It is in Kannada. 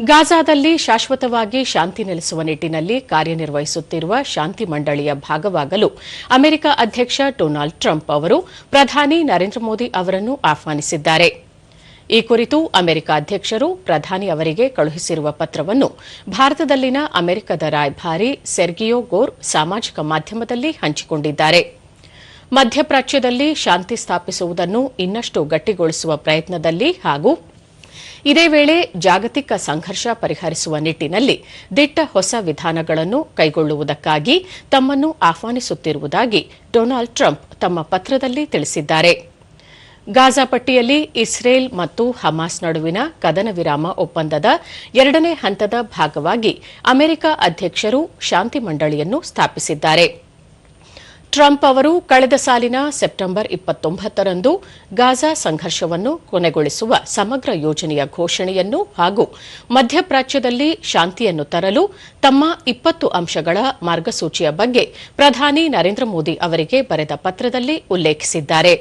ಗಾಜಾದಲ್ಲಿ ಶಾಶ್ವತವಾಗಿ ಶಾಂತಿ ನೆಲೆಸುವ ನಿಟ್ಟಿನಲ್ಲಿ ಕಾರ್ಯನಿರ್ವಹಿಸುತ್ತಿರುವ ಶಾಂತಿ ಮಂಡಳಿಯ ಭಾಗವಾಗಲು ಅಮೆರಿಕ ಅಧ್ಯಕ್ಷ ಡೊನಾಲ್ಡ್ ಟ್ರಂಪ್ ಅವರು ಪ್ರಧಾನಿ ನರೇಂದ್ರ ಮೋದಿ ಅವರನ್ನು ಆಹ್ವಾನಿಸಿದ್ದಾರೆ. ಈ ಕುರಿತು ಅಮೆರಿಕ ಅಧ್ಯಕ್ಷರು ಪ್ರಧಾನಿ ಅವರಿಗೆ ಕಳುಹಿಸಿರುವ ಪತ್ರವನ್ನು ಭಾರತದಲ್ಲಿನ ಅಮೆರಿಕದ ರಾಯಭಾರಿ ಸೆರ್ಗಿಯೋ ಗೋರ್ ಸಾಮಾಜಿಕ ಮಾಧ್ಯಮದಲ್ಲಿ ಹಂಚಿಕೊಂಡಿದ್ದಾರೆ. ಮಧ್ಯಪ್ರಾಚ್ಯದಲ್ಲಿ ಶಾಂತಿ ಸ್ಥಾಪಿಸುವುದನ್ನು ಇನ್ನಷ್ಟು ಗಟ್ಟಿಗೊಳಿಸುವ ಪ್ರಯತ್ನದಲ್ಲಿ ಹಾಗೂ ಇದೇ ವೇಳೆ ಜಾಗತಿಕ ಸಂಘರ್ಷ ಪರಿಹರಿಸುವ ನಿಟ್ಟಿನಲ್ಲಿ ದಿಟ್ಟ ಹೊಸ ವಿಧಾನಗಳನ್ನು ಕೈಗೊಳ್ಳುವುದಕ್ಕಾಗಿ ತಮ್ಮನ್ನು ಆಹ್ವಾನಿಸುತ್ತಿರುವುದಾಗಿ ಡೊನಾಲ್ಡ್ ಟ್ರಂಪ್ ತಮ್ಮ ಪತ್ರದಲ್ಲಿ ತಿಳಿಸಿದ್ದಾರೆ. ಗಾಜಾ ಪಟ್ಟಿಯಲ್ಲಿ ಇಸ್ರೇಲ್ ಮತ್ತು ಹಮಾಸ್ ನಡುವಿನ ಕದನ ವಿರಾಮ ಒಪ್ಪಂದದ ಎರಡನೇ ಹಂತದ ಭಾಗವಾಗಿ ಅಮೆರಿಕ ಅಧ್ಯಕ್ಷರು ಶಾಂತಿ ಮಂಡಳಿಯನ್ನು ಸ್ಥಾಪಿಸಿದ್ದಾರೆ. ಟ್ರಂಪ್ ಅವರು ಕಳೆದ ಸಾಲಿನ ಸೆಪ್ಟೆಂಬರ್ ಇಪ್ಪತ್ತೊಂಬತ್ತರಂದು ಗಾಜಾ ಸಂಘರ್ಷವನ್ನು ಕೊನೆಗೊಳಿಸುವ ಸಮಗ್ರ ಯೋಜನೆಯ ಘೋಷಣೆಯನ್ನು ಹಾಗೂ ಮಧ್ಯಪ್ರಾಚ್ಯದಲ್ಲಿ ಶಾಂತಿಯನ್ನು ತರಲು ತಮ್ಮ ಇಪ್ಪತ್ತು ಅಂಶಗಳ ಮಾರ್ಗಸೂಚಿಯ ಬಗ್ಗೆ ಪ್ರಧಾನಿ ನರೇಂದ್ರ ಮೋದಿ ಅವರಿಗೆ ಬರೆದ ಪತ್ರದಲ್ಲಿ ಉಲ್ಲೇಖಿಸಿದ್ದಾರೆ.